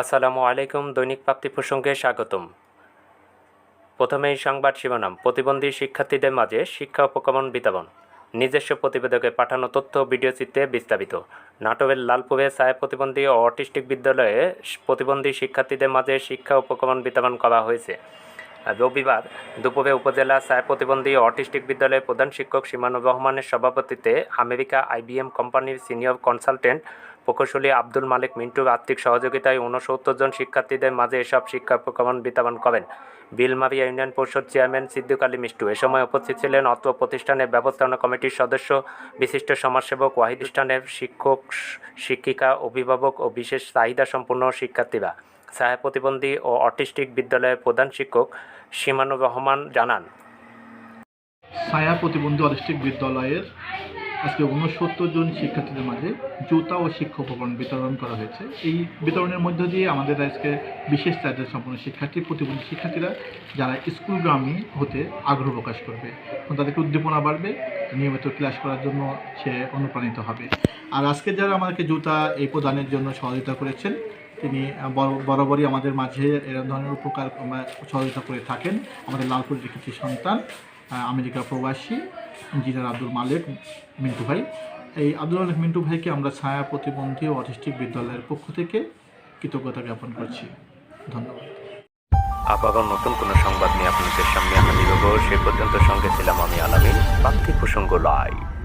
আসসালামু আলাইকুম, দৈনিক প্রাপ্তি প্রসঙ্গে স্বাগতম। প্রথমেই সংবাদ শিরোনাম, প্রতিবন্ধী শিক্ষার্থীদের মাঝে শিক্ষা উপকরণ বিতরণ। নিজস্ব প্রতিবেদকে পাঠানো তথ্য ও ভিডিও চিত্রে বিস্তারিত। নাটোরের লালপুরে ছায়া প্রতিবন্ধী ও অটিস্টিক বিদ্যালয়ে প্রতিবন্ধী শিক্ষার্থীদের মাঝে শিক্ষা উপকরণ বিতরণ করা হয়েছে। রবিবার দুপুরে উপজেলা ছায়া প্রতিবন্ধী অটিস্টিক বিদ্যালয়ের প্রধান শিক্ষক সীমানুর রহমানের সভাপতিত্বে আমেরিকা আইবিএম কোম্পানির সিনিয়র কনসালটেন্ট প্রকৌশলী আব্দুল মালিক মিন্টুর আর্থিক সহযোগিতায় ঊনসত্তর জন শিক্ষার্থীদের মাঝে এসব শিক্ষা উপকরণ বিতরণ করেন। বিলমারিয়া ইউনিয়ন পরিষদ চেয়ারম্যান সিদ্দিক আলী মিষ্টু। এ সময় উপস্থিত ছিলেন অত্র প্রতিষ্ঠানের ব্যবস্থাপনা কমিটির সদস্য, বিশিষ্ট সমাজসেবক, ওয়াহিদ শিক্ষক, শিক্ষিকা, অভিভাবক ও বিশেষ চাহিদা সম্পন্ন শিক্ষার্থীরা। ছায়া প্রতিবন্ধী ও অটিস্টিক বিদ্যালয়ের প্রধান শিক্ষক সীমানুর রহমান জানান। ছায়া প্রতিবন্ধী অটিস্টিক বিদ্যালয়ের আজকে ঊনসত্তর জন শিক্ষার্থীদের মাঝে জুতা ও শিক্ষা উপকরণ বিতরণ করা হয়েছে। এই বিতরণের মধ্য দিয়ে আমাদের আজকে বিশেষ চাহিদা সম্পন্ন শিক্ষার্থী, প্রতিবন্ধী শিক্ষার্থীরা যারা স্কুল স্কুলগামী হতে আগ্রহ প্রকাশ করবে, তাদেরকে উদ্দীপনা বাড়বে, নিয়মিত ক্লাস করার জন্য সে অনুপ্রাণিত হবে। আর আজকে যারা আমাদেরকে জুতা এই প্রদানের জন্য সহযোগিতা করেছেন তিনি বর- বরাবরই আমাদের মাঝে এরকম ধরনের উপকার সহযোগিতা করে থাকেন। আমাদের লালপুরের একটি সন্তান আমেরিকা প্রবাসী, ইঞ্জিনিয়ার আব্দুল মালিক, মিন্টু ভাই। এই আব্দুল মালিক, মিন্টু ভাইকে আমরা ছায়া প্রতিবন্ধী ও অটিস্টিক বিদ্যালয়ের পক্ষ থেকে কৃতজ্ঞতা জ্ঞাপন করছি। ধন্যবাদ। আবারও নতুন কোনো সংবাদ নিয়ে আপনাদের সামনে হাজির হব। সে পর্যন্ত সঙ্গে ছিলাম আমি আলামিন। প্রাপ্তি প্রসঙ্গ লাইভ